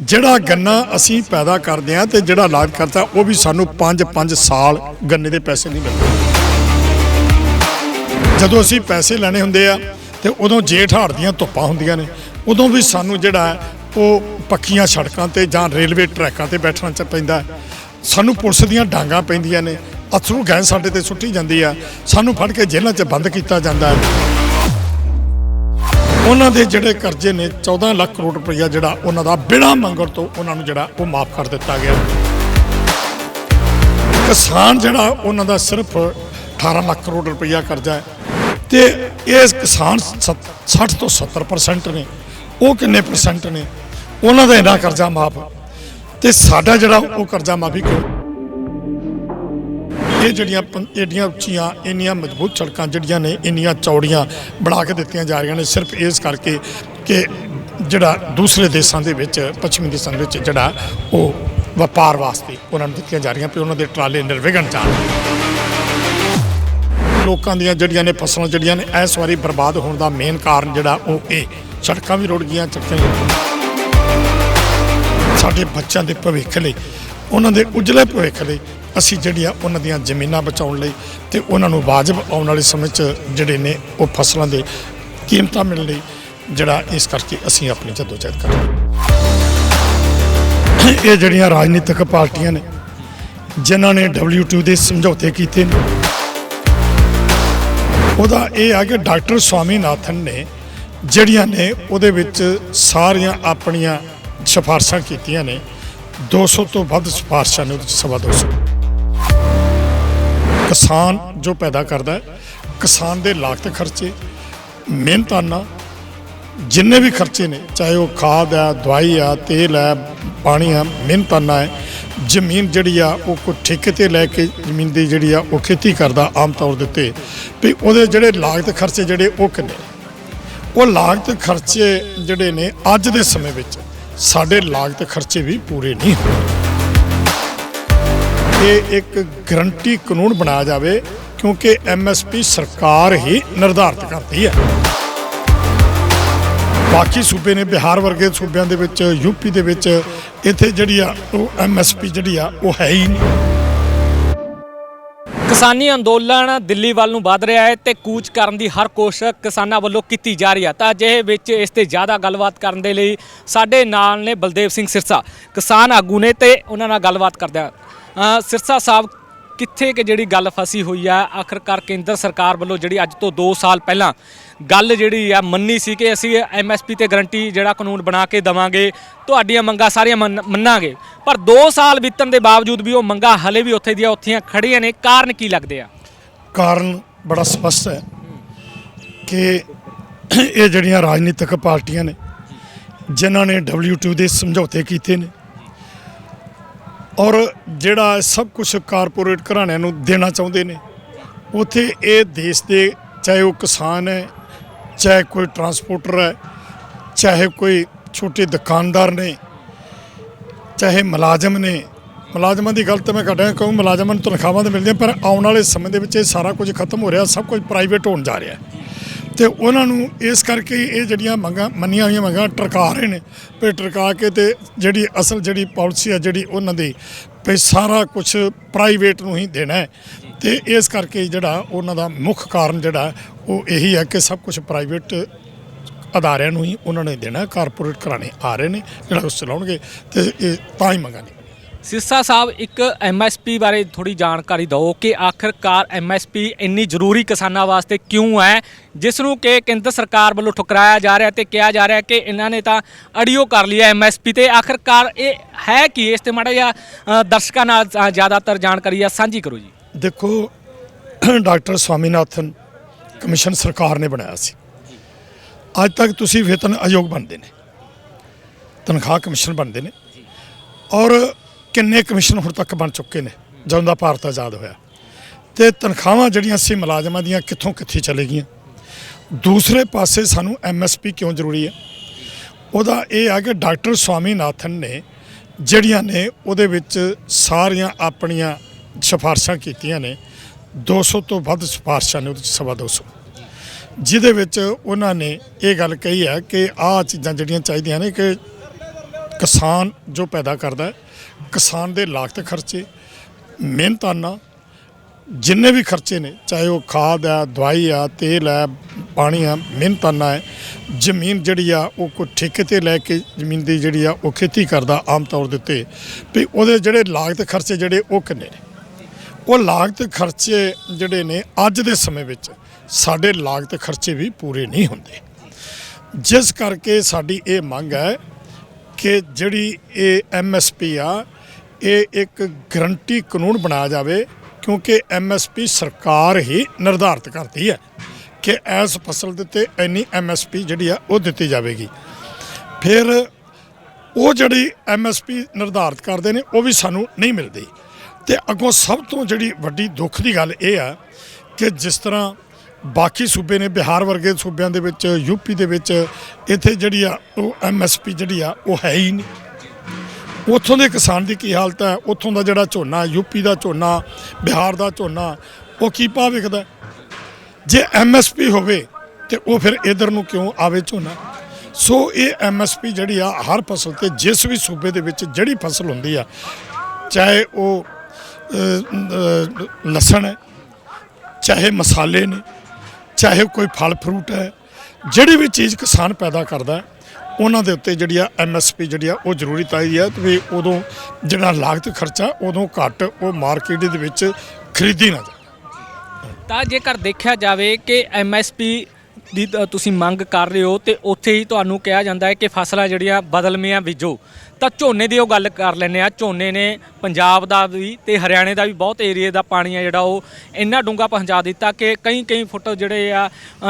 ਜਿਹੜਾ ਗੰਨਾ ਅਸੀਂ ਪੈਦਾ ਕਰਦੇ ਆ ਤੇ ਜਿਹੜਾ ਲਾਗ ਕਰਦਾ ਉਹ ਵੀ ਸਾਨੂੰ 5-5 ਸਾਲ ਗੰਨੇ ਦੇ ਪੈਸੇ ਨਹੀਂ ਮਿਲਦੇ। ਜਦੋਂ ਅਸੀਂ ਪੈਸੇ ਲੈਣੇ ਹੁੰਦੇ ਆ ਤੇ ਉਦੋਂ ਜੇਠ ਹਾੜ ਦੀਆਂ ਧੁੱਪਾਂ ਹੁੰਦੀਆਂ ਨੇ, ਉਦੋਂ ਵੀ ਸਾਨੂੰ ਜਿਹੜਾ ਉਹ ਪੱਕੀਆਂ ਸੜਕਾਂ ਤੇ ਜਾਂ ਰੇਲਵੇ ਟਰੈਕਾਂ ਤੇ ਬੈਠਣਾ ਚ ਪੈਂਦਾ ਸਾਨੂੰ ਪੁਲਿਸ ਦੀਆਂ ਡਾਂਗਾਂ ਪੈਂਦੀਆਂ ਨੇ, ਅਥਰੂ ਗੈਸ ਸਾਡੇ ਤੇ ਸੁੱਟੀ ਜਾਂਦੀ ਆ, ਸਾਨੂੰ ਫੜ ਕੇ ਜੇਲ੍ਹਾਂ 'ਚ ਬੰਦ ਕੀਤਾ ਜਾਂਦਾ ਹੈ। ਉਹਨਾਂ ਦੇ ਜਿਹੜੇ ਕਰਜ਼ੇ ਨੇ 14 ਲੱਖ ਕਰੋੜ ਰੁਪਈਆ ਜਿਹੜਾ ਉਹਨਾਂ ਦਾ ਬਿਨਾਂ ਮੰਗਣ ਤੋਂ ਉਹਨਾਂ ਨੂੰ ਜਿਹੜਾ ਉਹ ਮਾਫ ਕਰ ਦਿੱਤਾ ਗਿਆ। ਕਿਸਾਨ ਜਿਹੜਾ ਉਹਨਾਂ ਦਾ ਸਿਰਫ 18 ਲੱਖ ਕਰੋੜ ਰੁਪਈਆ ਕਰਜ਼ਾ ਹੈ ਤੇ ਇਸ ਕਿਸਾਨ ਸੱਤ- 60 ਤੋਂ 70% ਨੇ, ਉਹ ਕਿੰਨੇ ਪਰਸੈਂਟ ਨੇ? ਉਹਨਾਂ ਦਾ ਇੰਨਾ ਕਰਜ਼ਾ ਮਾਫ। ਤੇ ਸਾਡਾ ਜਿਹੜਾ ਉਹ ਕਰਜ਼ਾ ਮਾਫੀ ਕਿਉਂ ਇਹ ਜਿਹੜੀਆਂ ਪੰ- ਏਡੀਆਂ ਉੱਚੀਆਂ, ਇੰਨੀਆਂ ਮਜ਼ਬੂਤ ਸੜਕਾਂ ਜਿਹੜੀਆਂ ਨੇ, ਇੰਨੀਆਂ ਚੌੜੀਆਂ ਬਣਾ ਕੇ ਦਿੱਤੀਆਂ ਜਾ ਰਹੀਆਂ ਨੇ, ਸਿਰਫ ਇਸ ਕਰਕੇ ਕਿ ਜਿਹੜਾ ਦੂਸਰੇ ਦੇਸ਼ਾਂ ਦੇ ਵਿੱਚ, ਪੱਛਮੀ ਦੇਸ਼ਾਂ ਦੇ ਵਿੱਚ ਜਿਹੜਾ ਉਹ ਵਪਾਰ ਵਾਸਤੇ ਉਹਨਾਂ ਨੂੰ ਦਿੱਤੀਆਂ ਜਾ ਰਹੀਆਂ, ਵੀ ਉਹਨਾਂ ਦੇ ਟਰਾਲੇ ਨਿਰਵਿਘਨ ਜਾਣ। ਲੋਕਾਂ ਦੀਆਂ ਜਿਹੜੀਆਂ ਨੇ ਫਸਲਾਂ ਜਿਹੜੀਆਂ ਨੇ, ਇਸ ਵਾਰੀ ਬਰਬਾਦ ਹੋਣ ਦਾ ਮੇਨ ਕਾਰਨ ਜਿਹੜਾ ਉਹ ਇਹ, ਸੜਕਾਂ ਵੀ ਰੁੜ ਗਈਆਂ ਚੱਕਾਂ ਸਾਡੇ ਬੱਚਿਆਂ ਦੇ ਭਵਿੱਖ ਲਈ, ਉਹਨਾਂ ਦੇ ਉਜਲੇ ਭਵਿੱਖ ਲਈ ਅਸੀਂ ਜਿਹੜੀਆਂ ਉਹਨਾਂ ਦੀਆਂ ਜ਼ਮੀਨਾਂ ਬਚਾਉਣ ਲਈ ਤੇ ਉਹਨਾਂ ਨੂੰ ਵਾਜਬ ਆਉਣ ਵਾਲੇ ਸਮੇਂ 'ਚ ਜਿਹੜੇ ਨੇ ਉਹ ਫਸਲਾਂ ਦੇ ਕੀਮਤਾਂ ਮਿਲਣ ਲਈ ਜਿਹੜਾ ਇਸ ਕਰਕੇ ਅਸੀਂ ਆਪਣੀ ਜਦੋਜਹਿਦ ਕਰ ਰਹੇ ਇਹ ਜਿਹੜੀਆਂ ਰਾਜਨੀਤਿਕ ਪਾਰਟੀਆਂ ਨੇ, ਜਿਨ੍ਹਾਂ ਨੇ WTO ਦੇ ਸਮਝੌਤੇ ਕੀਤੇ ਨੇ, ਉਹਦਾ ਇਹ ਆ ਕਿ ਡਾਕਟਰ ਸਵਾਮੀਨਾਥਨ ਨੇ ਜਿਹੜੀਆਂ ਨੇ ਉਹਦੇ ਵਿੱਚ ਸਾਰੀਆਂ ਆਪਣੀਆਂ ਸਿਫਾਰਸ਼ਾਂ ਕੀਤੀਆਂ ਨੇ 200 ਤੋਂ ਵੱਧ ਸਿਫਾਰਸ਼ਾਂ ਨੇ ਉਹਦੇ ਵਿੱਚ ਸਵਾ 200 ਕਿਸਾਨ ਜੋ ਪੈਦਾ ਕਰਦਾ ਹੈ, ਕਿਸਾਨ ਦੇ ਲਾਗਤ ਖਰਚੇ, ਮਿਹਨਤਾਨਾ, ਜਿੰਨੇ ਵੀ ਖਰਚੇ ਨੇ, ਚਾਹੇ ਉਹ ਖਾਦ ਆ ਦਵਾਈ ਆ ਤੇਲ ਆ ਪਾਣੀ ਆ ਮਿਹਨਤਾਨਾ ਹੈ, ਜ਼ਮੀਨ ਜਿਹੜੀ ਆ, ਉਹ ਕੋ ਠੇਕੇ ਤੇ ਲੈ ਕੇ ਜ਼ਮੀਨ ਦੀ ਜਿਹੜੀ ਆ, ਉਹ ਖੇਤੀ ਕਰਦਾ ਆਮ ਤੌਰ ਦੇ ਉੱਤੇ। ਵੀ ਉਹਦੇ ਜਿਹੜੇ ਲਾਗਤ ਖਰਚੇ ਜਿਹੜੇ, ਉਹ ਕਿੰਨੇ? ਉਹ ਲਾਗਤ ਖਰਚੇ ਜਿਹੜੇ ਨੇ, ਅੱਜ ਦੇ ਸਮੇਂ ਵਿੱਚ ਸਾਡੇ ਲਾਗਤ ਖਰਚੇ ਵੀ ਪੂਰੇ ਨਹੀਂ ਹੋਏ ਇਹ ਇੱਕ ਗਰੰਟੀ ਕਾਨੂੰਨ ਬਣਾਇਆ ਜਾਵੇ, ਕਿਉਂਕਿ ਐਮਐਸਪੀ ਸਰਕਾਰ ਹੀ ਨਿਰਧਾਰਿਤ ਕਰਦੀ ਹੈ। ਬਾਕੀ ਸੂਬੇ ਨੇ ਬਿਹਾਰ ਵਰਗੇ ਸੂਬਿਆਂ ਦੇ ਵਿੱਚ ਯੂਪੀ ਦੇ ਵਿੱਚ, ਇੱਥੇ ਜਿਹੜੀ ਆ, ਉਹ ਐਮਐਸਪੀ ਜਿਹੜੀ ਆ, ਉਹ ਹੈ ਹੀ ਨਹੀਂ। ਕਿਸਾਨੀ ਅੰਦੋਲਨ ਦਿੱਲੀ ਵੱਲ ਨੂੰ ਵਧ ਰਿਹਾ ਹੈ ਤੇ ਕੂਚ ਕਰਨ ਦੀ ਹਰ ਕੋਸ਼ਿਸ਼ ਕਿਸਾਨਾਂ ਵੱਲੋਂ ਕੀਤੀ ਜਾ ਰਹੀ ਹੈ। ਤਾਂ ਅਜਿਹੇ ਵਿੱਚ ਇਸ ਤੇ ਜ਼ਿਆਦਾ ਗੱਲਬਾਤ ਕਰਨ ਦੇ ਲਈ ਸਾਡੇ ਨਾਲ ਨੇ ਬਲਦੇਵ ਸਿੰਘ ਸਿਰਸਾ, ਕਿਸਾਨ ਆਗੂ ਨੇ ਤੇ ਉਹਨਾਂ ਨਾਲ ਗੱਲਬਾਤ ਕਰਦੇ ਆ ਸਿਰਸਾ ਸਾਹਿਬ, ਕਿੱਥੇ ਕਿ ਜਿਹੜੀ ਗੱਲ ਫਸੀ ਹੋਈ ਆ? ਆਖਰਕਾਰ ਕੇਂਦਰ ਸਰਕਾਰ ਵੱਲੋਂ ਜਿਹੜੀ ਅੱਜ ਤੋਂ 2 ਸਾਲ ਪਹਿਲਾਂ ਗੱਲ ਜਿਹੜੀ ਆ ਮੰਨੀ ਸੀ ਕਿ ਅਸੀਂ ਐਮਐਸਪੀ ਤੇ ਗਰੰਟੀ ਜਿਹੜਾ ਕਾਨੂੰਨ ਬਣਾ ਕੇ ਦਵਾਂਗੇ, ਤੁਹਾਡੀਆਂ ਮੰਗਾਂ ਸਾਰੀਆਂ ਮੰਨ- ਮੰਨਾਂਗੇ। ਪਰ 2 ਸਾਲ ਬੀਤਣ ਦੇ ਬਾਵਜੂਦ ਵੀ ਉਹ ਮੰਗਾਂ ਹਲੇ ਵੀ ਉੱਥੇ ਦੀਆਂ ਉੱਥੀਆਂ ਖੜੀਆਂ ਨੇ, ਕਾਰਨ ਕੀ ਲੱਗਦੇ ਆ? ਕਾਰਨ ਬੜਾ ਸਪਸ਼ਟ ਹੈ ਕਿ ਇਹ ਜਿਹੜੀਆਂ ਰਾਜਨੀਤਿਕ ਪਾਰਟੀਆਂ ਨੇ, ਜਿਨ੍ਹਾਂ ਨੇ WTO ਦੇ ਸਮਝੌਤੇ ਕੀਤੇ ਨੇ ਔਰ ਜਿਹੜਾ ਸਭ ਕੁਝ ਕਾਰਪੋਰੇਟ ਘਰਾਣਿਆਂ ਨੂੰ ਦੇਣਾ ਚਾਹੁੰਦੇ ਨੇ, ਉਥੇ ਇਹ ਦੇਸ਼ ਦੇ ਚਾਹੇ ਉਹ ਕਿਸਾਨ ਹੈ, ਚਾਹੇ ਕੋਈ ਟਰਾਂਸਪੋਰਟਰ ਹੈ, ਚਾਹੇ ਕੋਈ ਛੋਟੇ ਦੁਕਾਨਦਾਰ ਨੇ, ਚਾਹੇ ਮੁਲਾਜ਼ਮ ਨੇ, ਮੁਲਾਜ਼ਮਾਂ ਦੀ ਗੱਲ ਤਾਂ ਮੈਂ ਕੱਢਿਆ ਕਿਉਂ ਮੁਲਾਜ਼ਮਾਂ ਨੂੰ ਤਨਖਾਹਾਂ ਤਾਂ ਮਿਲਦੀਆਂ, ਪਰ ਆਉਣ ਵਾਲੇ ਸਮੇਂ ਦੇ ਵਿੱਚ ਇਹ ਸਾਰਾ ਕੁਝ ਖਤਮ ਹੋ ਰਿਹਾ, ਸਭ ਕੁਝ ਪ੍ਰਾਈਵੇਟ ਹੋਣ ਜਾ ਰਿਹਾ ਤੇ ਉਹਨਾਂ ਨੂੰ ਇਸ ਕਰਕੇ ਇਹ ਜਿਹੜੀਆਂ ਮੰਗਾਂ, ਮੰਨੀਆਂ ਹੋਈਆਂ ਮੰਗਾਂ ਟਰਕਾ ਰਹੇ ਨੇ। ਵੀ ਟਰਕਾ ਕੇ ਤੇ ਜਿਹੜੀ ਅਸਲ ਜਿਹੜੀ ਪਾਲਿਸੀ ਹੈ ਜਿਹੜੀ ਉਹਨਾਂ ਦੀ, ਵੀ ਸਾਰਾ ਕੁਝ ਪ੍ਰਾਈਵੇਟ ਨੂੰ ਹੀ ਦੇਣਾ ਹੈ। ਤੇ ਇਸ ਕਰਕੇ ਜਿਹੜਾ ਉਹਨਾਂ ਦਾ ਮੁੱਖ ਕਾਰਨ ਜਿਹੜਾ, ਉਹ ਇਹੀ ਹੈ ਕਿ ਸਭ ਕੁਝ ਪ੍ਰਾਈਵੇਟ ਅਦਾਰਿਆਂ ਨੂੰ ਹੀ ਉਹਨਾਂ ਨੇ ਦੇਣਾ ਕਾਰਪੋਰੇਟ ਘਰਾਣੇ ਆ ਰਹੇ ਨੇ, ਜਿਹੜਾ ਉਸ ਚਲਾਉਣਗੇ। ਤੇ ਇਹ ਤਾਂ ਹੀ ਮੰਗਾਂ ਨੇ। ਸਿਰਸਾ ਸਾਹਿਬ, ਇੱਕ ਐਮਐਸਪੀ ਬਾਰੇ ਥੋੜੀ ਜਾਣਕਾਰੀ ਦਿਓ ਕਿ ਆਖਰਕਾਰ ਐਮਐਸਪੀ ਇੰਨੀ ਜ਼ਰੂਰੀ ਕਿਸਾਨਾਂ ਵਾਸਤੇ ਕਿਉਂ ਹੈ? ਜਿਸ ਨੂੰ ਕਿ ਕੇਂਦਰ ਸਰਕਾਰ ਵੱਲੋਂ ਠੁਕਰਾਇਆ ਜਾ ਰਿਹਾ ਤੇ ਕਿਹਾ ਜਾ ਰਿਹਾ ਕਿ ਇਹਨਾਂ ਨੇ ਤਾਂ ਅੜੀਓ ਕਰ ਲਿਆ ਐਮਐਸਪੀ ਤੇ। ਆਖਰਕਾਰ ਇਹ ਹੈ ਕੀ? ਇਸ ਤੇ ਮਾੜਾ ਜਿਹਾ ਦਰਸ਼ਕਾਂ ਨਾਲ ਜ਼ਿਆਦਾਤਰ ਜਾਣਕਾਰੀ ਆ। ਸਾਂਝੀ ਕਰੋ ਜੀ। ਦੇਖੋ, ਡਾਕਟਰ ਸਵਾਮੀਨਾਥਨ ਕਮਿਸ਼ਨ ਸਰਕਾਰ ਨੇ ਬਣਾਇਆ ਸੀ। ਅੱਜ ਤੱਕ ਤੁਸੀਂ ਵੇਤਨ ਆਯੋਗ ਬਣਦੇ ਨੇ, ਤਨਖਾਹ ਕਮਿਸ਼ਨ ਬਣਦੇ ਨੇ। ਔਰ ਕਿੰਨੇ ਕਮਿਸ਼ਨ ਹੁਣ ਤੱਕ ਬਣ ਚੁੱਕੇ ਨੇ, ਜਦੋਂ ਦਾ ਭਾਰਤ ਆਜ਼ਾਦ ਹੋਇਆ। ਤੇ ਤਨਖਾਹਾਂ ਜਿਹੜੀਆਂ ਸੀ ਮੁਲਾਜ਼ਮਾਂ ਦੀਆਂ ਕਿੱਥੋਂ ਕਿੱਥੇ ਚਲੇ ਗਈਆਂ? ਦੂਸਰੇ ਪਾਸੇ ਸਾਨੂੰ ਐਮਐਸਪੀ ਕਿਉਂ ਜ਼ਰੂਰੀ ਹੈ? ਉਹਦਾ ਇਹ ਆ ਕਿ ਡਾਕਟਰ ਸਵਾਮੀਨਾਥਨ ਨੇ ਜਿਹੜੀਆਂ ਨੇ ਉਹਦੇ ਵਿੱਚ ਸਾਰੀਆਂ ਆਪਣੀਆਂ ਸਿਫਾਰਸ਼ਾਂ ਕੀਤੀਆਂ ਨੇ 200 ਤੋਂ ਵੱਧ ਸਿਫਾਰਸ਼ਾਂ ਨੇ ਉਹਦੇ ਵਿੱਚ, ਸਵਾ 200 ਜਿਹਦੇ ਵਿੱਚ ਉਹਨਾਂ ਨੇ ਇਹ ਗੱਲ ਕਹੀ ਹੈ ਕਿ ਆਹ ਚੀਜ਼ਾਂ ਜਿਹੜੀਆਂ ਚਾਹੀਦੀਆਂ ਨੇ ਕਿ ਕਿਸਾਨ ਜੋ ਪੈਦਾ ਕਰਦਾ ਹੈ ਕਿਸਾਨ ਦੇ ਲਾਗਤ ਖਰਚੇ, ਮਿਹਨਤਾਨਾ, ਜਿੰਨੇ ਵੀ ਖਰਚੇ ਨੇ, ਚਾਹੇ ਉਹ ਖਾਦ ਆ, ਦਵਾਈ ਆ, ਤੇਲ ਆ, ਪਾਣੀ ਆ, ਮਿਹਨਤਾਨਾ ਹੈ, ਜ਼ਮੀਨ ਜਿਹੜੀ ਆ, ਉਹ ਕੋਈ ਠੇਕੇ ਤੇ ਲੈ ਕੇ ਜ਼ਮੀਨ ਦੀ ਜਿਹੜੀ ਆ, ਉਹ ਖੇਤੀ ਕਰਦਾ ਆਮ ਤੌਰ ਦੇ ਉੱਤੇ, ਵੀ ਉਹਦੇ ਜਿਹੜੇ ਲਾਗਤ ਖਰਚੇ ਜਿਹੜੇ, ਉਹ ਕਿੰਨੇ ਨੇ? ਉਹ ਲਾਗਤ ਖਰਚੇ ਜਿਹੜੇ ਨੇ, ਅੱਜ ਦੇ ਸਮੇਂ ਵਿੱਚ ਸਾਡੇ ਲਾਗਤ ਖਰਚੇ ਵੀ ਪੂਰੇ ਨਹੀਂ ਹੁੰਦੇ। ਜਿਸ ਕਰਕੇ ਸਾਡੀ ਇਹ ਮੰਗ ਹੈ ਕਿ ਜਿਹੜੀ ਇਹ ਐਮਐਸਪੀ ਆ, ਇਹ ਇੱਕ ਗਰੰਟੀ ਕਾਨੂੰਨ ਬਣਾਇਆ ਜਾਵੇ, ਕਿਉਂਕਿ ਐਮਐਸਪੀ ਸਰਕਾਰ ਹੀ ਨਿਰਧਾਰਤ ਕਰਦੀ ਹੈ ਕਿ ਇਸ ਫਸਲ ਦੇ ਉੱਤੇ ਇੰਨੀ ਐਮਐਸਪੀ ਜਿਹੜੀ ਆ, ਉਹ ਦਿੱਤੀ ਜਾਵੇਗੀ। ਫਿਰ ਉਹ ਜਿਹੜੀ ਐਮਐਸਪੀ ਨਿਰਧਾਰਤ ਕਰਦੇ ਨੇ, ਉਹ ਵੀ ਸਾਨੂੰ ਨਹੀਂ ਮਿਲਦੀ। ਤੇ ਅੱਗੋਂ ਸਭ ਤੋਂ ਜਿਹੜੀ ਵੱਡੀ ਦੁੱਖ ਦੀ ਗੱਲ ਇਹ ਆ ਕਿ ਜਿਸ ਤਰ੍ਹਾਂ ਬਾਕੀ ਸੂਬੇ ਨੇ ਬਿਹਾਰ ਵਰਗੇ ਸੂਬਿਆਂ ਦੇ ਵਿੱਚ ਯੂਪੀ ਦੇ ਵਿੱਚ, ਇੱਥੇ ਜਿਹੜੀ ਆ, ਉਹ ਐਮਐਸਪੀ ਜਿਹੜੀ ਆ, ਉਹ ਹੈ ਹੀ ਨਹੀਂ। ਉੱਥੋਂ ਦੇ ਕਿਸਾਨ ਦੀ ਕੀ ਹਾਲਤ ਹੈ? ਉੱਥੋਂ ਦਾ ਜਿਹੜਾ ਝੋਨਾ ਯੂਪੀ ਦਾ ਝੋਨਾ, ਬਿਹਾਰ ਦਾ ਝੋਨਾ, ਉਹ ਕੀ ਭਾਅ ਵਿਕਦਾ ਹੈ? ਜੇ ਐਮਐਸਪੀ ਹੋਵੇ ਤੇ ਉਹ ਫਿਰ ਇਧਰ ਨੂੰ ਕਿਉਂ ਆਵੇ ਝੋਨਾ? ਸੋ ਇਹ ਐਮਐਸਪੀ ਜਿਹੜੀ ਆ, ਹਰ ਫਸਲ ਤੇ ਜਿਸ ਵੀ ਸੂਬੇ ਦੇ ਵਿੱਚ ਜਿਹੜੀ ਫਸਲ ਹੁੰਦੀ ਆ, ਚਾਹੇ ਉਹ ਲਸਣ ਹੈ, ਚਾਹੇ ਮਸਾਲੇ ਨੇ ਚਾਹੇ ਕੋਈ ਫਲ ਫਰੂਟ ਹੈ, ਜਿਹੜੀ ਵੀ ਚੀਜ਼ ਕਿਸਾਨ ਪੈਦਾ ਕਰਦਾ ਉਹਨਾਂ ਦੇ ਉੱਤੇ ਜਿਹੜੀ ਆ ਐਮਐਸਪੀ ਜਿਹੜੀ ਆ ਉਹ ਜ਼ਰੂਰੀ ਚਾਹੀਦੀ ਹੈ ਤੇ ਵੀ ਉਦੋਂ ਜਿਹੜਾ ਲਾਗਤ ਖਰਚਾ ਉਦੋਂ ਘੱਟ ਉਹ ਮਾਰਕੀਟ ਦੇ ਵਿੱਚ ਖਰੀਦੀ ਨਾ ਜਾਵੇ। ਤਾਂ ਜੇਕਰ ਦੇਖਿਆ ਜਾਵੇ ਕਿ ਐਮਐਸਪੀ ਦੀ ਤੁਸੀਂ ਮੰਗ ਕਰ ਰਹੇ ਹੋ ਤੇ ਉੱਥੇ ਹੀ ਤੁਹਾਨੂੰ ਕਿਹਾ ਜਾਂਦਾ ਹੈ ਕਿ ਫਸਲਾਂ ਜਿਹੜੀਆਂ ਬਦਲਵੀਆਂ ਬੀਜੋ। ਤਾਂ ਝੋਨੇ ਦੀ ਉਹ ਗੱਲ ਕਰ ਲੈਂਦੇ ਆ ਝੋਨੇ ਨੇ ਪੰਜਾਬ ਦਾ ਵੀ ਤੇ ਹਰਿਆਣੇ ਦਾ ਵੀ ਬਹੁਤ ਏਰੀਏ ਦਾ ਪਾਣੀ ਆ ਜਿਹੜਾ ਉਹ ਇੰਨਾ ਡੂੰਘਾ ਪਹੁੰਚਾ ਦਿੱਤਾ ਕਿ ਕਈ ਕਈ ਫੁੱਟ ਜਿਹੜੇ ਆ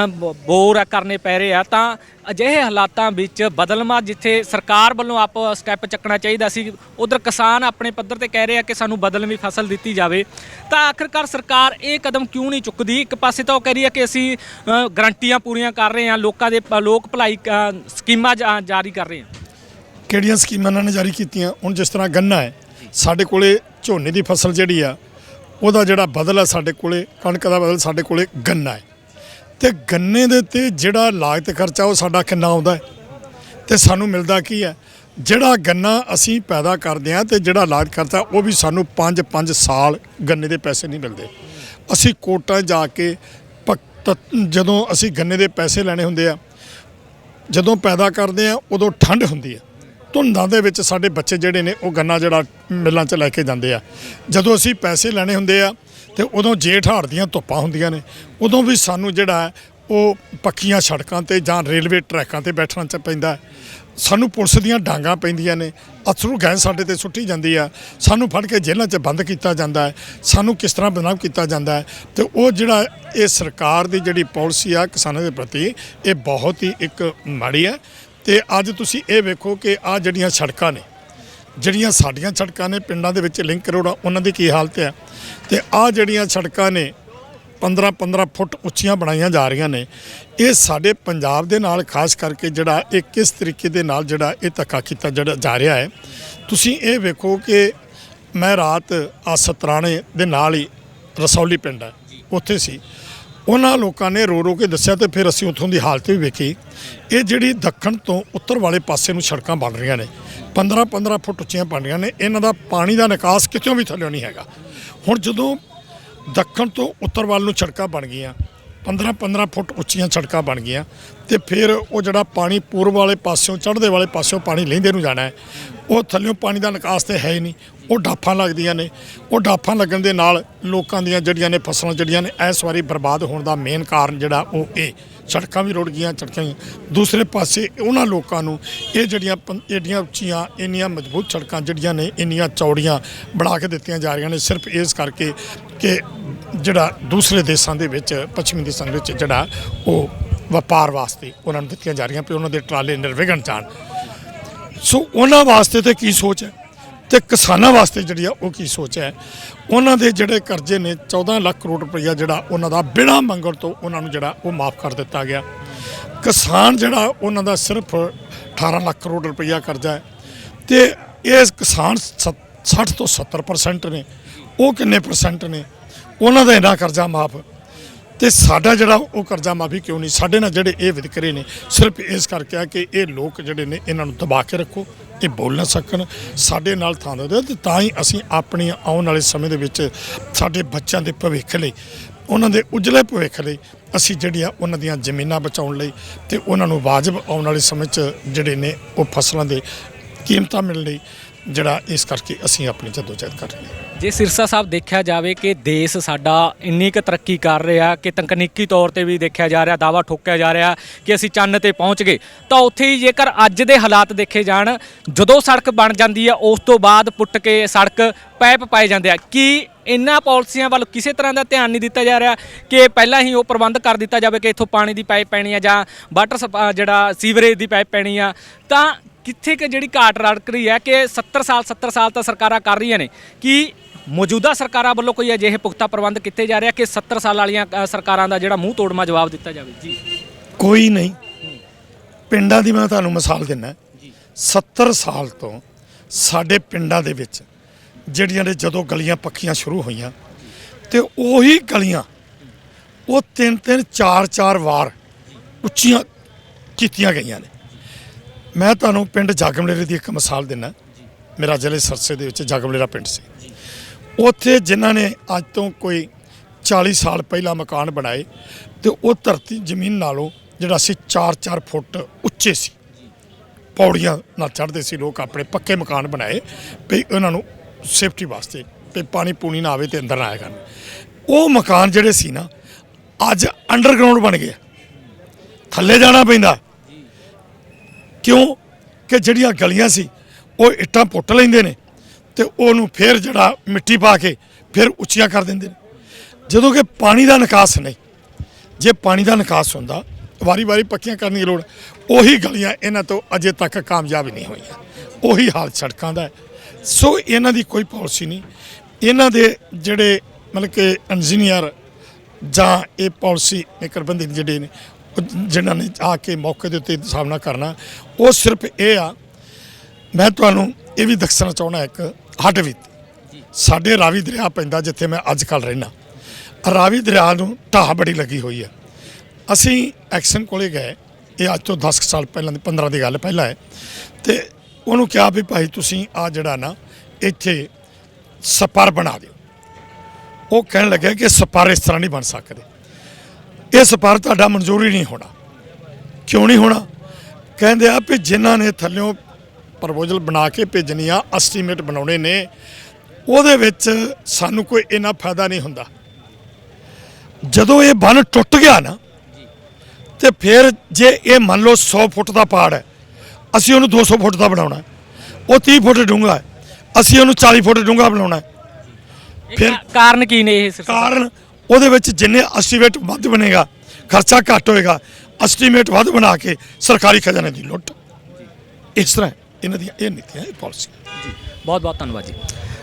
ਬ- ਬੋਰ ਆ ਕਰਨੇ ਪੈ ਰਹੇ ਆ। ਤਾਂ ਅਜਿਹੇ ਹਾਲਾਤਾਂ ਵਿੱਚ ਬਦਲਮਾ ਜਿੱਥੇ ਸਰਕਾਰ ਵੱਲੋਂ ਆਪ ਸਟੈਪ ਚੱਕਣਾ ਚਾਹੀਦਾ ਸੀ, ਉਧਰ ਕਿਸਾਨ ਆਪਣੇ ਪੱਧਰ ਤੇ ਕਹਿ ਰਹੇ ਆ ਕਿ ਸਾਨੂੰ ਬਦਲਵੀਂ ਫਸਲ ਦਿੱਤੀ ਜਾਵੇ। ਤਾਂ ਆਖਰਕਾਰ ਸਰਕਾਰ ਇਹ ਕਦਮ ਕਿਉਂ ਨਹੀਂ ਚੁੱਕਦੀ? ਇੱਕ ਪਾਸੇ ਤਾਂ ਉਹ ਕਹਿ ਰਹੀ ਹੈ ਕਿ ਅਸੀਂ ਗਰੰਟੀਆਂ ਪੂਰੀਆਂ ਕਰ ਰਹੇ ਹਾਂ, ਲੋਕਾਂ ਦੇ ਪ- ਲੋਕ ਭਲਾਈ ਸਕੀਮਾਂ ਜਾ- ਜਾਰੀ ਕਰ ਰਹੇ ਹਾਂ। ਕਿਹੜੀਆਂ ਸਕੀਮਾਂ ਇਹਨਾਂ ਨੇ ਜਾਰੀ ਕੀਤੀਆਂ? ਹੁਣ ਜਿਸ ਤਰ੍ਹਾਂ ਗੰਨਾ ਹੈ, ਸਾਡੇ ਕੋਲੇ ਝੋਨੇ ਦੀ ਫਸਲ ਜਿਹੜੀ ਆ, ਉਹਦਾ ਜਿਹੜਾ ਬਦਲ ਹੈ ਸਾਡੇ ਕੋਲੇ, ਕਣਕ ਦਾ ਬਦਲ ਸਾਡੇ ਕੋਲੇ ਗੰਨਾ ਹੈ। ਤੇ ਗੰਨੇ ਦੇ ਤੇ ਜਿਹੜਾ ਲਾਗਤ ਖਰਚਾ ਉਹ ਸਾਡਾ ਕਿੰਨਾ ਆਉਂਦਾ ਹੈ? ਤੇ ਸਾਨੂੰ ਮਿਲਦਾ ਕੀ ਹੈ? ਜਿਹੜਾ ਗੰਨਾ ਅਸੀਂ ਪੈਦਾ ਕਰਦੇ ਹਾਂ ਤੇ ਜਿਹੜਾ ਲਾਗਤ ਖਰਚਾ, ਉਹ ਵੀ ਸਾਨੂੰ 5-5 ਸਾਲ ਗੰਨੇ ਦੇ ਪੈਸੇ ਨਹੀਂ ਮਿਲਦੇ। ਅਸੀਂ ਕੋਟਾਂ ਜਾ ਕੇ ਪ- ਜਦੋਂ ਅਸੀਂ ਗੰਨੇ ਦੇ ਪੈਸੇ ਲੈਣੇ ਹੁੰਦੇ ਆ, ਜਦੋਂ ਪੈਦਾ ਕਰਦੇ ਆ ਉਦੋਂ ਠੰਡ ਹੁੰਦੀ ਹੈ। ਧੁੰਦਾਂ ਦੇ ਵਿੱਚ ਸਾਡੇ ਬੱਚੇ ਜਿਹੜੇ ਨੇ, ਉਹ ਗੰਨਾ ਜਿਹੜਾ ਮਿੱਲਾਂ 'ਚ ਲੈ ਕੇ ਜਾਂਦੇ ਆ। ਜਦੋਂ ਅਸੀਂ ਪੈਸੇ ਲੈਣੇ ਹੁੰਦੇ ਆ, ਤੇ ਉਦੋਂ ਜੇਠ ਹਾੜ ਦੀਆਂ ਧੁੱਪਾਂ ਹੁੰਦੀਆਂ ਨੇ। ਉਦੋਂ ਵੀ ਸਾਨੂੰ ਜਿਹੜਾ ਉਹ ਪੱਕੀਆਂ ਸੜਕਾਂ ਤੇ ਜਾਂ ਰੇਲਵੇ ਟਰੈਕਾਂ ਤੇ ਬੈਠਣਾ ਚ ਪੈਂਦਾ ਸਾਨੂੰ ਪੁਲਿਸ ਦੀਆਂ ਡਾਂਗਾਂ ਪੈਂਦੀਆਂ ਨੇ। ਅਥਰੂ ਗੈਸ ਸਾਡੇ ਤੇ ਸੁੱਟੀ ਜਾਂਦੀ ਆ। ਸਾਨੂੰ ਫੜ ਕੇ ਜੇਲ੍ਹਾਂ 'ਚ ਬੰਦ ਕੀਤਾ ਜਾਂਦਾ ਹੈ। ਸਾਨੂੰ ਕਿਸ ਤਰ੍ਹਾਂ ਬਦਨਾਮ ਕੀਤਾ ਜਾਂਦਾ ਹੈ। ਤੇ ਉਹ ਜਿਹੜਾ ਇਹ ਸਰਕਾਰ ਦੀ ਜਿਹੜੀ ਪਾਲਿਸੀ ਆ, ਕਿਸਾਨਾਂ ਦੇ ਪ੍ਰਤੀ, ਇਹ ਬਹੁਤ ਹੀ ਇੱਕ ਮਾੜੀ ਹੈ ਤੇ ਅੱਜ ਤੁਸੀਂ ਇਹ ਵੇਖੋ ਕਿ ਆ ਜਿਹੜੀਆਂ ਸੜਕਾਂ ਨੇ, ਜਿਹੜੀਆਂ ਸਾਡੀਆਂ ਸੜਕਾਂ ਨੇ, ਪਿੰਡਾਂ ਦੇ ਵਿੱਚ ਲਿੰਕ ਰੋਡਾਂ ਉਹਨਾਂ ਦੀ ਕੀ ਹਾਲਤ ਹੈ? ਤੇ ਆ ਜਿਹੜੀਆਂ ਸੜਕਾਂ ਨੇ 15 15 ਫੁੱਟ ਉੱਚੀਆਂ ਬਣਾਈਆਂ ਜਾ ਰਹੀਆਂ ਨੇ, ਇਹ ਸਾਡੇ ਪੰਜਾਬ ਦੇ ਨਾਲ ਖਾਸ ਕਰਕੇ ਜਿਹੜਾ ਇਹ ਕਿਸ ਤਰੀਕੇ ਦੇ ਨਾਲ ਜਿਹੜਾ ਇਹ ਧੱਕਾ ਕੀਤਾ ਜਿਹੜਾ ਜਾ ਰਿਹਾ ਹੈ, ਤੁਸੀਂ ਇਹ ਵੇਖੋ ਕਿ ਮੈਂ ਰਾਤ ਆ ਸਤਰਾਣੇ ਦੇ ਨਾਲ ਹੀ ਰਸੌਲੀ ਪਿੰਡ ਹੈ, ਉੱਥੇ ਸੀ। ਉਹਨਾਂ ਲੋਕਾਂ ਨੇ ਰੋ ਰੋ ਕੇ ਦੱਸਿਆ ਤੇ ਫਿਰ ਅਸੀਂ ਉੱਥੋਂ ਦੀ ਹਾਲਤ ਵੀ ਵੇਖੀ। ਇਹ ਜਿਹੜੀ ਦੱਖਣ ਤੋਂ ਉੱਤਰ ਵਾਲੇ ਪਾਸੇ ਨੂੰ ਸੜਕਾਂ ਬਣ ਰਹੀਆਂ ਨੇ 15 15 ਫੁੱਟ ਉੱਚੀਆਂ ਬਣ ਰਹੀਆਂ ਨੇ, ਇਹਨਾਂ ਦਾ ਪਾਣੀ ਦਾ ਨਿਕਾਸ ਕਿਤੋਂ ਵੀ ਥੱਲੇ ਨਹੀਂ ਹੈਗਾ। ਹੁਣ ਜਦੋਂ ਦੱਖਣ ਤੋਂ ਉੱਤਰ ਵੱਲ ਨੂੰ ਸੜਕਾਂ ਬਣ ਗਈਆਂ 15 15 ਫੁੱਟ ਉੱਚੀਆਂ ਸੜਕਾਂ ਬਣ ਗਈਆਂ ਤੇ ਫਿਰ ਉਹ ਜਿਹੜਾ ਪਾਣੀ ਪੂਰਬ ਵਾਲੇ ਪਾਸਿਓਂ, ਚੜ੍ਹਦੇ ਵਾਲੇ ਪਾਸਿਓਂ ਪਾਣੀ ਲਹਿੰਦੇ ਨੂੰ ਜਾਣਾ ਹੈ। ਉਹ ਥੱਲਿਓਂ ਪਾਣੀ ਦਾ ਨਿਕਾਸ ਤੇ ਹੈ ਹੀ ਨਹੀਂ। ਉਹ ਡਾਫਾਂ ਲੱਗਦੀਆਂ ਨੇ। ਉਹ ਡਾਫਾਂ ਲੱਗਣ ਦੇ ਨਾਲ ਲੋਕਾਂ ਦੀਆਂ ਜਿਹੜੀਆਂ ਨੇ ਫਸਲਾਂ ਜਿਹੜੀਆਂ ਨੇ, ਇਸ ਵਾਰੀ ਬਰਬਾਦ ਹੋਣ ਦਾ ਮੇਨ ਕਾਰਨ ਜਿਹੜਾ ਉਹ ਇਹ, ਸੜਕਾਂ ਵੀ ਰੁੜ ਗਈਆਂ ਸੜਕਾਂ ਵੀ। ਦੂਸਰੇ ਪਾਸੇ ਉਹਨਾਂ ਲੋਕਾਂ ਨੂੰ ਇਹ ਜਿਹੜੀਆਂ ਪੰ- ਏਡੀਆਂ ਉੱਚੀਆਂ, ਇੰਨੀਆਂ ਮਜ਼ਬੂਤ ਸੜਕਾਂ ਜਿਹੜੀਆਂ ਨੇ, ਇੰਨੀਆਂ ਚੌੜੀਆਂ ਬਣਾ ਕੇ ਦਿੱਤੀਆਂ ਜਾ ਰਹੀਆਂ ਨੇ, ਸਿਰਫ ਇਸ ਕਰਕੇ ਕਿ ਜਿਹੜਾ ਦੂਸਰੇ ਦੇਸ਼ਾਂ ਦੇ ਵਿੱਚ, ਪੱਛਮੀ ਦੇਸ਼ਾਂ ਦੇ ਵਿੱਚ ਜਿਹੜਾ ਉਹ ਵਪਾਰ ਵਾਸਤੇ ਉਹਨਾਂ ਨੂੰ ਦਿੱਤੀਆਂ ਜਾ ਰਹੀਆਂ ਵੀ ਉਹਨਾਂ ਦੇ ਟਰਾਲੇ ਨਿਰਵਿਘਨ ਜਾਣ। ਸੋ ਉਹਨਾਂ ਵਾਸਤੇ ਤੇ ਕੀ ਸੋਚ ਹੈ? ਤੇ ਕਿਸਾਨਾਂ ਵਾਸਤੇ ਜਿਹੜੀ ਆ ਉਹ ਕੀ ਸੋਚ ਹੈ? ਉਹਨਾਂ ਦੇ ਜਿਹੜੇ ਕਰਜ਼ੇ ਨੇ 14 ਲੱਖ ਕਰੋੜ ਰੁਪਈਆ ਜਿਹੜਾ ਉਹਨਾਂ ਦਾ ਬਿਨਾਂ ਮੰਗਣ ਤੋਂ ਉਹਨਾਂ ਨੂੰ ਜਿਹੜਾ ਉਹ ਮਾਫ ਕਰ ਦਿੱਤਾ ਗਿਆ। ਕਿਸਾਨ ਜਿਹੜਾ ਉਹਨਾਂ ਦਾ ਸਿਰਫ 18 ਲੱਖ ਕਰੋੜ ਰੁਪਈਆ ਕਰਜ਼ਾ ਹੈ ਤੇ ਇਹ ਕਿਸਾਨ ਸੱਤ- 60 ਤੋਂ 70% ਨੇ। ਉਹ ਕਿੰਨੇ ਪਰਸੈਂਟ ਨੇ? ਉਹਨਾਂ ਦਾ ਇੰਨਾ ਕਰਜ਼ਾ ਮਾਫ ਤੇ ਸਾਡਾ ਜਿਹੜਾ ਉਹ ਕਰਜ਼ਾ ਮਾਫੀ ਕਿਉਂ ਨਹੀਂ? ਸਾਡੇ ਨਾਲ ਜਿਹੜੇ ਇਹ ਵਿਤਕਰੇ ਨੇ, ਸਿਰਫ ਇਸ ਕਰਕੇ ਆ ਕਿ ਇਹ ਲੋਕ ਜਿਹੜੇ ਨੇ, ਇਹਨਾਂ ਨੂੰ ਦਬਾ ਕੇ ਰੱਖੋ ਇਹ ਬੋਲ ਨਾ ਸਕਣ। ਸਾਡੇ ਨਾਲ ਥਾਂ ਦੇ ਦਿਓ ਤੇ ਤਾਂ ਹੀ ਅਸੀਂ ਆਪਣੀ ਆਉਣ ਵਾਲੇ ਸਮੇਂ ਦੇ ਵਿੱਚ ਸਾਡੇ ਬੱਚਿਆਂ ਦੇ ਭਵਿੱਖ ਲਈ, ਉਹਨਾਂ ਦੇ ਉਜਲੇ ਭਵਿੱਖ ਲਈ ਅਸੀਂ ਜਿਹੜੀਆਂ ਉਹਨਾਂ ਦੀਆਂ ਜ਼ਮੀਨਾਂ ਬਚਾਉਣ ਲਈ ਤੇ ਉਹਨਾਂ ਨੂੰ ਵਾਜਬ ਆਉਣ ਵਾਲੇ ਸਮੇਂ 'ਚ ਜਿਹੜੇ ਨੇ ਉਹ ਫਸਲਾਂ ਦੇ ਕੀਮਤਾਂ ਮਿਲਣ ਲਈ ਜਿਹੜਾ ਇਸ ਕਰਕੇ ਅਸੀਂ ਆਪਣੀ ਜਦੋਜਹਿਦ ਕਰ ਰਹੇ ਹਾਂ। ਜੇ ਸਿਰਸਾ ਸਾਹਿਬ ਦੇਖਿਆ ਜਾਵੇ ਕਿ ਦੇਸ਼ ਸਾਡਾ ਇੰਨੀ ਕੁ ਤਰੱਕੀ ਕਰ ਰਿਹਾ ਕਿ ਤਕਨੀਕੀ ਤੌਰ ਤੇ ਵੀ ਦੇਖਿਆ ਜਾ ਰਿਹਾ ਦਾਵਾ ਠੋਕਿਆ ਜਾ ਰਿਹਾ ਕਿ ਅਸੀਂ ਚੰਨ ਤੇ ਪਹੁੰਚ ਗਏ, ਤਾਂ ਉੱਥੇ ਹੀ ਜੇਕਰ ਅੱਜ ਦੇ ਹਾਲਾਤ ਦੇਖੇ ਜਾਣ, ਜਦੋਂ ਸੜਕ ਬਣ ਜਾਂਦੀ ਹੈ, ਉਸ ਤੋਂ ਬਾਅਦ ਪੁੱਟ ਕੇ ਸੜਕ ਪਾਈਪ ਪਾਏ ਜਾਂਦੇ ਆ। ਕਿ ਇਹਨਾਂ ਪਾਲਿਸੀਆਂ ਵੱਲ ਕਿਸੇ ਤਰ੍ਹਾਂ ਦਾ ਧਿਆਨ ਨਹੀਂ ਦਿੱਤਾ ਜਾ ਰਿਹਾ ਕਿ ਪਹਿਲਾਂ ਹੀ ਉਹ ਪ੍ਰਬੰਧ ਕਰ ਦਿੱਤਾ ਜਾਵੇ ਕਿ ਇੱਥੋਂ ਪਾਣੀ ਦੀ ਪਾਈਪ ਪੈਣੀ ਆ ਜਾਂ ਵਾਟਰ ਸਪ- ਜਿਹੜਾ ਸੀਵਰੇਜ ਦੀ ਪਾਈਪ ਪੈਣੀ ਆ? ਤਾਂ ਕਿੱਥੇ ਕਿ ਜਿਹੜੀ ਘਾਟ ਰੜਕ ਰਹੀ ਹੈ ਕਿ 70 ਸਾਲ 70 ਸਾਲ ਤਾਂ ਸਰਕਾਰਾਂ ਕਰ ਰਹੀਆਂ ਨੇ, ਕਿ ਮੌਜੂਦਾ ਸਰਕਾਰਾਂ ਵੱਲੋਂ ਕੋਈ ਅਜਿਹੇ ਪੁਖਤਾ ਪ੍ਰਬੰਧ ਕੀਤੇ ਜਾ ਰਿਹਾ ਕਿ 70 ਸਾਲ ਵਾਲੀਆਂ ਅ, ਸਰਕਾਰਾਂ ਦਾ ਜਿਹੜਾ ਮੂੰਹ ਤੋੜਮਾ ਜਵਾਬ ਦਿੱਤਾ ਜਾਵੇ? ਜੀ। ਕੋਈ ਨਹੀਂ। ਪਿੰਡਾਂ ਦੀ ਮੈਂ ਤੁਹਾਨੂੰ ਮਿਸਾਲ ਦਿੰਦਾ 70 ਸਾਲ ਤੋਂ ਸਾਡੇ ਪਿੰਡਾਂ ਦੇ ਵਿੱਚ ਜਿਹੜੀਆਂ ਨੇ ਜਦੋਂ ਗਲੀਆਂ ਪੱਕੀਆਂ ਸ਼ੁਰੂ ਹੋਈਆਂ ਤੇ ਉਹੀ ਗਲੀਆਂ ਉਹ ਤਿੰਨ ਤਿੰਨ ਚਾਰ ਚਾਰ ਵਾਰ ਉੱਚੀਆਂ ਕੀਤੀਆਂ ਗਈਆਂ ਨੇ। ਮੈਂ ਤੁਹਾਨੂੰ ਪਿੰਡ ਜਗਮਲੇਰੇ ਦੀ ਇੱਕ ਮਿਸਾਲ ਦਿੰਦਾ ਮੇਰਾ ਜ਼ਿਲ੍ਹੇ ਸਰਸੇ ਦੇ ਵਿੱਚ ਜਗਮਲੇਰਾ ਪਿੰਡ ਸੀ। ਉੱਥੇ ਜਿਨ੍ਹਾਂ ਨੇ ਅੱਜ ਤੋਂ ਕੋਈ 40 ਸਾਲ ਪਹਿਲਾਂ ਮਕਾਨ ਬਣਾਏ ਤੇ ਉਹ ਧਰਤੀ ਜ਼ਮੀਨ ਨਾਲੋਂ ਜਿਹੜਾ ਸੀ 4-4 ਫੁੱਟ ਉੱਚੇ ਸੀ। ਪੌੜੀਆਂ ਨਾਲ ਚੜ੍ਹਦੇ ਸੀ ਲੋਕ ਆਪਣੇ ਪੱਕੇ ਮਕਾਨ ਬਣਾਏ ਵੀ ਉਹਨਾਂ ਨੂੰ ਸੇਫਟੀ ਵਾਸਤੇ ਵੀ ਪਾਣੀ ਪੂਣੀ ਨਾ ਆਵੇ ਤੇ ਅੰਦਰ ਨਾ ਆਇਆ ਕਰਨ। ਉਹ ਮਕਾਨ ਜਿਹੜੇ ਸੀ ਨਾ, ਅੱਜ ਅੰਡਰਗਰਾਉਂਡ ਬਣ ਗਏ ਥੱਲੇ ਜਾਣਾ ਪੈਂਦਾ। ਕਿਉਂ? ਕਿ ਜਿਹੜੀਆਂ ਗਲੀਆਂ ਸੀ, ਉਹ ਇੱਟਾਂ ਪੁੱਟ ਲੈਂਦੇ ਨੇ। ਤੇ ਉਹਨੂੰ ਫਿਰ ਜਿਹੜਾ ਮਿੱਟੀ ਪਾ ਕੇ ਫਿਰ ਉੱਚੀਆਂ ਕਰ ਦਿੰਦੇ ਨੇ। ਜਦੋਂ ਕਿ ਪਾਣੀ ਦਾ ਨਿਕਾਸ ਨਹੀਂ, ਜੇ ਪਾਣੀ ਦਾ ਨਿਕਾਸ ਹੁੰਦਾ ਵਾਰੀ-ਵਾਰੀ ਪੱਕੀਆਂ ਕਰਨ ਦੀ ਲੋੜ, ਉਹੀ ਗਲੀਆਂ ਇਹਨਾਂ ਤੋਂ ਅਜੇ ਤੱਕ ਕਾਮਯਾਬ ਨਹੀਂ ਹੋਈਆਂ। ਉਹੀ ਹਾਲ ਸੜਕਾਂ ਦਾ ਸੋ ਇਹਨਾਂ ਦੀ ਕੋਈ ਪਾਲਿਸੀ ਨਹੀਂ। ਇਹਨਾਂ ਦੇ ਜਿਹੜੇ ਮਤਲਬ ਕਿ ਇੰਜੀਨੀਅਰ ਜਾਂ ਇਹ ਪਾਲਿਸੀ ਮੇਕਰ ਬੰਦੇ ਜਿਹੜੇ ਨੇ, ਉਹ ਜਿਨ੍ਹਾਂ ਨੇ ਆ ਕੇ ਮੌਕੇ ਦੇ ਉੱਤੇ ਸਾਹਮਣਾ ਕਰਨਾ, ਉਹ ਸਿਰਫ ਇਹ ਆ। ਮੈਂ ਤੁਹਾਨੂੰ ਇਹ ਵੀ ਦੱਸਣਾ ਚਾਹੁੰਦਾ ਇੱਕ ਹੱਡ ਵੀ ਸਾਡੇ ਰਾਵੀ ਦਰਿਆ ਪੈਂਦਾ ਜਿੱਥੇ ਮੈਂ ਅੱਜ ਕੱਲ ਰਹਿਣਾ ਰਾਵੀ ਦਰਿਆ ਨੂੰ ਢਾਹ ਬੜੀ ਲੱਗੀ ਹੋਈ ਹੈ ਅਸੀਂ ਐਕਸ਼ਨ ਕੋਲੇ ਗਏ। ਇਹ ਅੱਜ ਤੋਂ 10 ਕੁ ਸਾਲ ਪਹਿਲਾਂ ਦੀ 15 ਦੀ ਗੱਲ ਪਹਿਲਾਂ ਹੈ। ਤੇ ਉਹਨੂੰ ਕਿਹਾ ਵੀ ਭਾਈ ਤੁਸੀਂ ਆ ਜਿਹੜਾ ਨਾ, ਇੱਥੇ ਸਪਰ ਬਣਾ ਦਿਓ। ਉਹ ਕਹਿਣ ਲੱਗਾ ਕਿ ਸਪਰ ਇਸ ਤਰ੍ਹਾਂ ਨਹੀਂ ਬਣ ਸਕਦੇ। ਇਹ ਸਪਰ ਤੁਹਾਡਾ ਮਨਜ਼ੂਰੀ ਨਹੀਂ ਹੋਣਾ। ਕਿਉਂ ਨਹੀਂ ਹੋਣਾ? ਕਹਿੰਦੇ ਆ ਵੀ ਜਿਨ੍ਹਾਂ ਨੇ ਥੱਲਿਓਂ ਪ੍ਰਪੋਜ਼ਲ ਬਣਾ ਕੇ ਭੇਜਣੀ ਆ ਐਸਟੀਮੇਟ ਬਣਾਉਣੇ ਨੇ ਉਹਦੇ ਵਿੱਚ ਸਾਨੂੰ ਕੋਈ ਇੰਨਾ ਫਾਇਦਾ ਨਹੀਂ ਹੁੰਦਾ ਜਦੋਂ ਇਹ ਬੰਨ ਟੁੱਟ ਗਿਆ ਨਾ ਤੇ ਫਿਰ ਜੇ ਇਹ ਮੰਨ ਲਓ 100 ਫੁੱਟ ਦਾ ਪਾੜ ਹੈ ਅਸੀਂ ਉਹਨੂੰ 200 ਫੁੱਟ ਦਾ ਬਣਾਉਣਾ। ਉਹ 30 ਫੁੱਟ ਡੂੰਘਾ ਹੈ ਅਸੀਂ ਉਹਨੂੰ 40 ਫੁੱਟ ਡੂੰਘਾ ਬਣਾਉਣਾ ਫਿਰ- ਕਾਰਨ ਕੀ ਨੇ ਇਹ? ਕਾਰਨ ਉਹਦੇ ਵਿੱਚ ਜਿੰਨੇ ਐਸਟੀਮੇਟ ਵੱਧ ਬਣੇਗਾ ਖਰਚਾ ਘੱਟ ਹੋਏਗਾ ਐਸਟੀਮੇਟ ਵੱਧ ਬਣਾ ਕੇ ਸਰਕਾਰੀ ਖਜ਼ਾਨੇ ਦੀ ਲੁੱਟ ਇਸ ਤਰ੍ਹਾਂ ਇਹਨਾਂ ਦੀਆਂ ਇਹ ਨੀਤੀਆਂ, ਇਹ ਪਾਲਿਸੀ ਬਹੁਤ ਬਹੁਤ ਧੰਨਵਾਦ ਜੀ।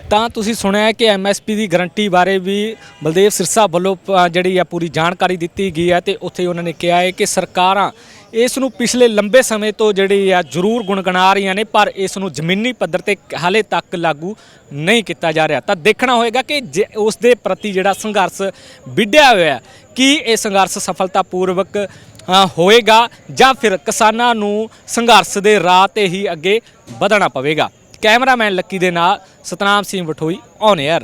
ਤਾਂ ਤੁਸੀਂ ਸੁਣਿਆ ਕਿ ਐਮਐਸਪੀ ਦੀ ਗਰੰਟੀ ਬਾਰੇ ਵੀ ਬਲਦੇਵ ਸਿਰਸਾ ਵੱਲੋਂ ਪ ਜਿਹੜੀ ਆ ਪੂਰੀ ਜਾਣਕਾਰੀ ਦਿੱਤੀ ਗਈ ਹੈ ਤੇ ਉੱਥੇ ਉਹਨਾਂ ਨੇ ਕਿਹਾ ਹੈ ਕਿ ਸਰਕਾਰਾਂ ਇਸ ਨੂੰ ਪਿਛਲੇ ਲੰਬੇ ਸਮੇਂ ਤੋਂ ਜਿਹੜੀ ਆ ਜ਼ਰੂਰ ਗੁਣਗਣਾ ਰਹੀਆਂ ਨੇ ਪਰ ਇਸ ਨੂੰ ਜ਼ਮੀਨੀ ਪੱਧਰ ਤੇ ਹਾਲੇ ਤੱਕ ਲਾਗੂ ਨਹੀਂ ਕੀਤਾ ਜਾ ਰਿਹਾ। ਤਾਂ ਦੇਖਣਾ ਹੋਏਗਾ ਕਿ ਜੇ ਉਸ ਦੇ ਪ੍ਰਤੀ ਜਿਹੜਾ ਸੰਘਰਸ਼ ਵਿੱਢਿਆ ਹੋਇਆ ਕੀ ਇਹ ਸੰਘਰਸ਼ ਸਫਲਤਾਪੂਰਵਕ ਅ, ਹੋਏਗਾ ਜਾਂ ਫਿਰ ਕਿਸਾਨਾਂ ਨੂੰ ਸੰਘਰਸ਼ ਦੇ ਰਾਹ ਤੇ ਹੀ ਅੱਗੇ ਵਧਣਾ ਪਵੇਗਾ? ਕੈਮਰਾਮੈਨ ਲੱਕੀ ਦੇ ਨਾਲ ਸਤਨਾਮ ਸਿੰਘ ਵਠੋਈ ਔਨ 에ਅਰ